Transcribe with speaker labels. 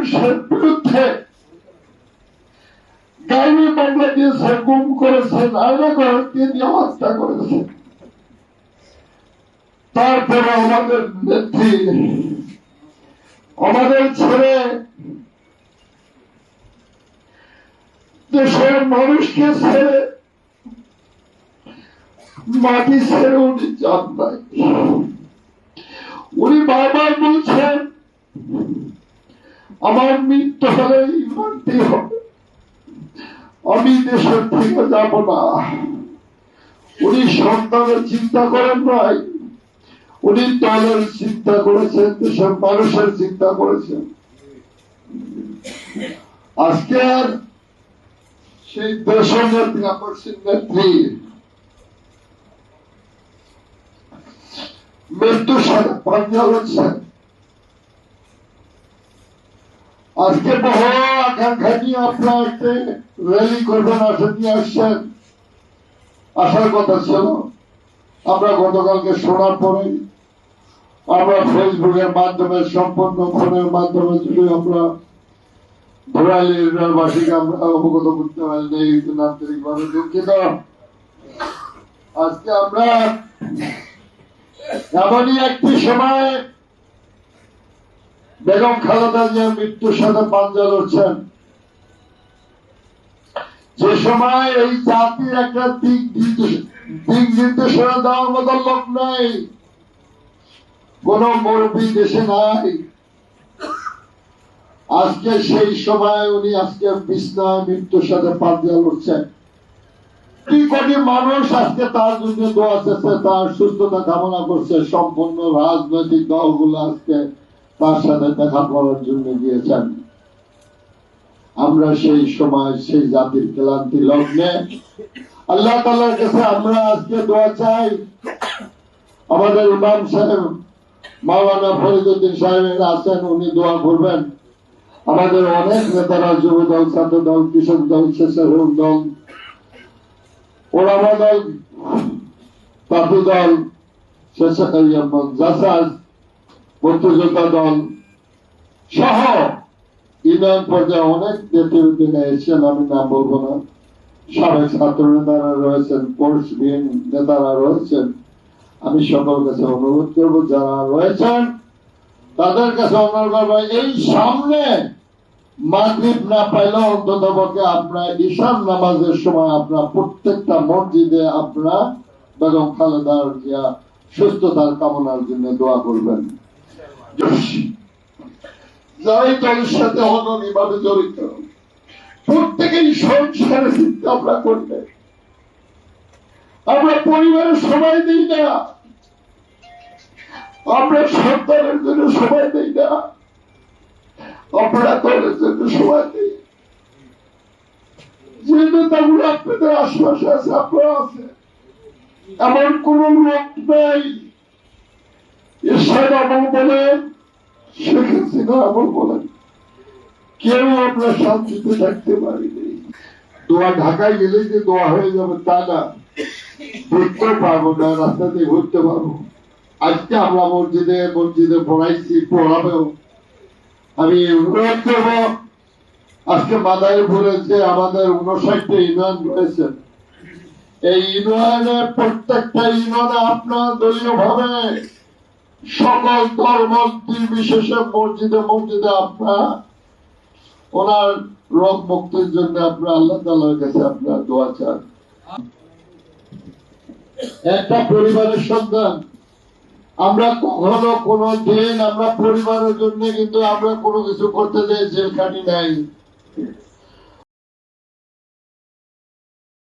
Speaker 1: মানুষের বিরুদ্ধে গাড়ি মামলা দিয়েছে গুম করেছেন আইনা করেন দিয়ে হত্যা করেছেন। তারপরে আমাদের নেত্রী, আমাদের ছেলে, দেশের মানুষকে ছেড়ে মাটি ছেড়ে উনি যান নাই। উনি বারবার বলছেন আমার মৃত্যু হলেই মানতে হবে। আমি দেশের থেকে যাব না। উনি সন্তানের চিন্তা করেন নাই। উনি দলের চিন্তা করেছেন, দেশের মানুষের চিন্তা করেছেন। আজকে আর সেই দেশের নেত্রী আমার নেত্রী মৃত্যুর সাথে পাঞ্জা লড়ছেন আজকে বহু আকাঙ্ক্ষা নিয়ে আপনার একটি র্যালি করবেন আশা নিয়ে আসছেন। আসার কথা ছিল। আমরা গতকালকে শোনার পরে আমরা ফেসবুকের মাধ্যমে সম্পূর্ণ ফোনের মাধ্যমে যদি আমরা ধরাইলের বাসীকে আমরা অবগত করতে পারিনি এই আন্তরিকভাবে দুঃখিত। আজকে আমরা এমনই একটি সময় বেগম খালেদা জিয়া মৃত্যুর সাথে পাঞ্জা লড়ছেন। যে সময় এই জাতির একটা দিক দিক নির্দেশনা দেওয়ার মতো লোক নাই। কোন মুরব্বী দেশে নাই। আজকে সেই সময় উনি আজকে বিছনায় মৃত্যুর সাথে পাঞ্জা লড়ছেন। কোটি কোটি মানুষ আজকে তার জন্য দোয়া চেয়েছে, তার সুস্থতা কামনা করছে, সম্পূর্ণ রাজনৈতিক দলগুলো আজকে তার সাথে দেখা করার জন্য গিয়েছেন। আমরা সেই সময় সেই জাতির ক্লান্তি লগ্নে। আল্লাহ তালার কাছে আমরা আজকে দোয়া চাই। আমাদের ইমাম সাহেব, মাওলানা ফরিদুদ্দিন সাহেবের আছেন, উনি দোয়া করবেন। আমাদের অনেক নেতারা যুব দল ছাত্র দল কৃষক দল, স্বেচ্ছাসেবক দল, ওলামা দল পাপু দল, স্বেচ্ছাসেবক জাসাজ মুক্তিযোদ্ধা দল সহ ইউনিয়ন পর্যায়ে অনেক নেতৃবৃন্দ এসেছেন, আমি নাম বলব না। সাবেক ছাত্র নেতারা রয়েছেন কোর্স বিএন নেতারা রয়েছেন। আমি সকল কাছে অনুরোধ করব, যারা রয়েছেন, তাদের কাছে অনুরোধ করব, এই সামনে মাগরিব না পাইলেও অন্তত পক্ষে আপনার ঈশান নামাজের সময় আপনার প্রত্যেকটা মসজিদে আপনার বেগম খালেদার জিয়া সুস্থতার কামনার জন্য দোয়া করবেন। যারাই দলের সাথে অননিভাবে জড়িত, প্রত্যেকেই সংসারের চিন্তা আমরা করবে। আমরা পরিবারের সময় দিই না। আমরা সন্তানের জন্য সময় দিই না। আমরা জন্য সময় দিই। যে নেতাগুলো আপনাদের আশপাশে আছে আপনারা আছে। এমন কোন লোক নাই। ঈশ্বর আমল বলেন শেখ হাসিনা আমল বলেন কেউ আমরা শান্তিতে থাকতে পারিনি দোয়া ঢাকায় গেলেই যে দোয়া হয়ে যাবে তা না। ঘুরতে পারব না রাস্তাতে ঘুরতে পারব আজকে আমরা মসজিদে মসজিদে পড়াইছি, পড়াবেও। আমি অনুরোধ করব, আজকে মাদায় বলেছে আমাদের উনষাটটা ইউনিয়ন রয়েছে। এই ইউনিয়নের প্রত্যেকটা ইউনিয়নে আপনার দলীয় ভাবে সকল ধর্ম বিশেষে মসজিদে মসজিদে আপনার ওনার রোগ মুক্তির জন্য আপনার আল্লাহ তালার কাছে আপনার দোয়া চান একটা পরিবারের সন্তান, আমরা কখনো কোনো দিন আমরা পরিবারের জন্য কিন্তু আমরা কোনো কিছু করতে যাই জেলখানি নাই।